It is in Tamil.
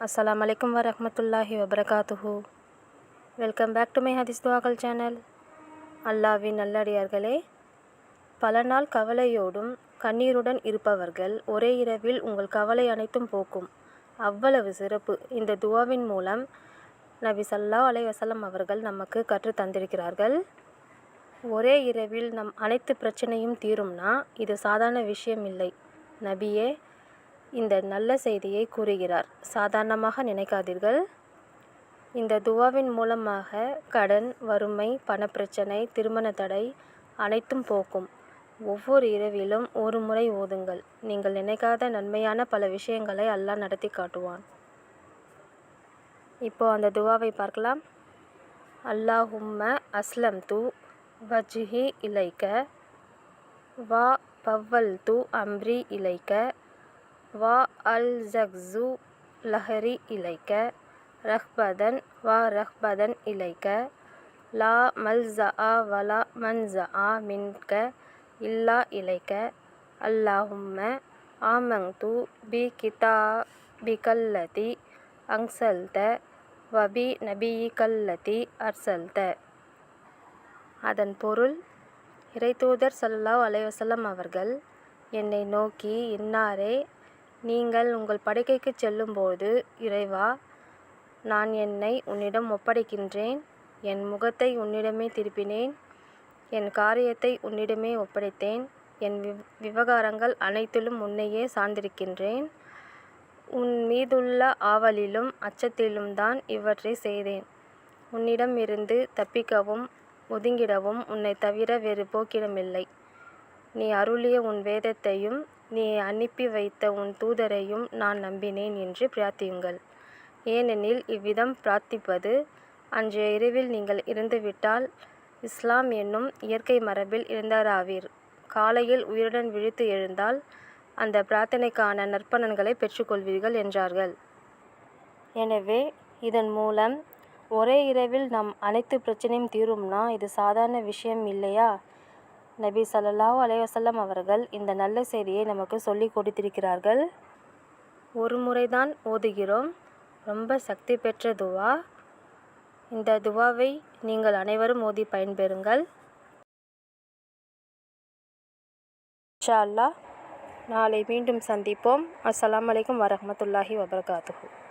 அஸ்ஸலாமு அலைக்கும் வரஹ்மத்துல்லாஹி வபரகாத்துஹு வெல்கம் பேக் டு மை ஹதீஸ் துவாகல் சேனல் அல்லாவின் நல்லடியார்களே பல நாள் கவலையோடும் கண்ணீருடன் இருப்பவர்கள் ஒரே இரவில் உங்கள் கவலை அனைத்தும் போக்கும். அவ்வளவு சிறப்பு. இந்த துவாவின் மூலம் நபி சல்லா அலை வசலம் அவர்கள் நமக்கு கற்றுத் தந்திருக்கிறார்கள். ஒரே இரவில் நம் அனைத்து பிரச்சனையும் தீரும்னா இது சாதாரண விஷயம் இல்லை. நபியே இந்த நல்ல செய்தியை கூறுகிறார். சாதாரணமாக நினைக்காதீர்கள். இந்த துவாவின் மூலமாக கடன் வறுமை பணப்பிரச்சனை திருமண தடை அனைத்தும் போக்கும். ஒவ்வொரு இரவிலும் ஒரு முறை ஓதுங்கள். நீங்கள் நினைக்காத நன்மையான பல விஷயங்களை அல்லாஹ் நடத்தி காட்டுவான். இப்போ அந்த துவாவை பார்க்கலாம். அல்லாஹும்ம அஸ்லம் து வஜ்ஹி இலைக்க வா பவ்வல் து அம்ரி இலைக்க வா அல் ஜக்ஸு லஹரி இலைக்க ரஹ்பதன் வா ரஹ்பதன் இலைக்க லா மல்ஜா வலா மன்ஜா மின்க இல்லா இலைக்க அல்லாஹும்ம ஆமங்து பி கிதாபிகல்லதி அங்சல்த வபி நபியிகல்லதி அர்சல்த. அதன் பொருள் இறைத்தூதர் சல்லா அலைவசல்லம் அவர்கள் என்னை நோக்கி இன்னாரே நீங்கள் உங்கள் படுக்கைக்குச் செல்லும்போது இறைவா நான் என்னை உன்னிடம் ஒப்படைக்கின்றேன். என் முகத்தை உன்னிடமே திருப்பினேன். என் காரியத்தை உன்னிடமே ஒப்படைத்தேன். என் விவ விவகாரங்கள் அனைத்திலும் உன்னையே சார்ந்திருக்கின்றேன். உன் மீதுள்ள ஆவலிலும் அச்சத்திலும்தான் இவற்றை செய்தேன். உன்னிடம் இருந்து தப்பிக்கவும் ஒதுங்கிடவும் உன்னை தவிர வேறு போக்கிடமில்லை. நீ அருளிய உன் வேதத்தையும் நீ அனுப்பி வைத்த உன் தூதரையும் நான் நம்பினேன் என்று பிரார்த்தியுங்கள். ஏனெனில் இவ்விதம் பிரார்த்திப்பது அன்றைய இரவில் நீங்கள் இறந்துவிட்டால் இஸ்லாம் என்னும் இயற்கை மரபில் இருந்தாராவீர் காலையில் உயிருடன் விழித்து எழுந்தால் அந்த பிரார்த்தனைக்கான நற்பலன்களை பெற்றுக்கொள்வீர்கள் என்றார்கள். எனவே இதன் மூலம் ஒரே இரவில் நம் அனைத்து பிரச்சனையும் தீரும்னா இது சாதாரண விஷயம் இல்லையா? நபி ஸல்லல்லாஹு அலைவசல்லம் அவர்கள் இந்த நல்ல செய்தியை நமக்கு சொல்லி கொடுத்திருக்கிறார்கள். ஒரு முறைதான் ஓதுகிறோம். ரொம்ப சக்தி பெற்ற துவா. இந்த துவாவை நீங்கள் அனைவரும் ஓதி பயன்பெறுங்கள். ஷா அல்லாஹ் நாளை மீண்டும் சந்திப்போம். அஸ்லாம் வலைக்கம் வரமத்துல்லாஹி வபர்காத்து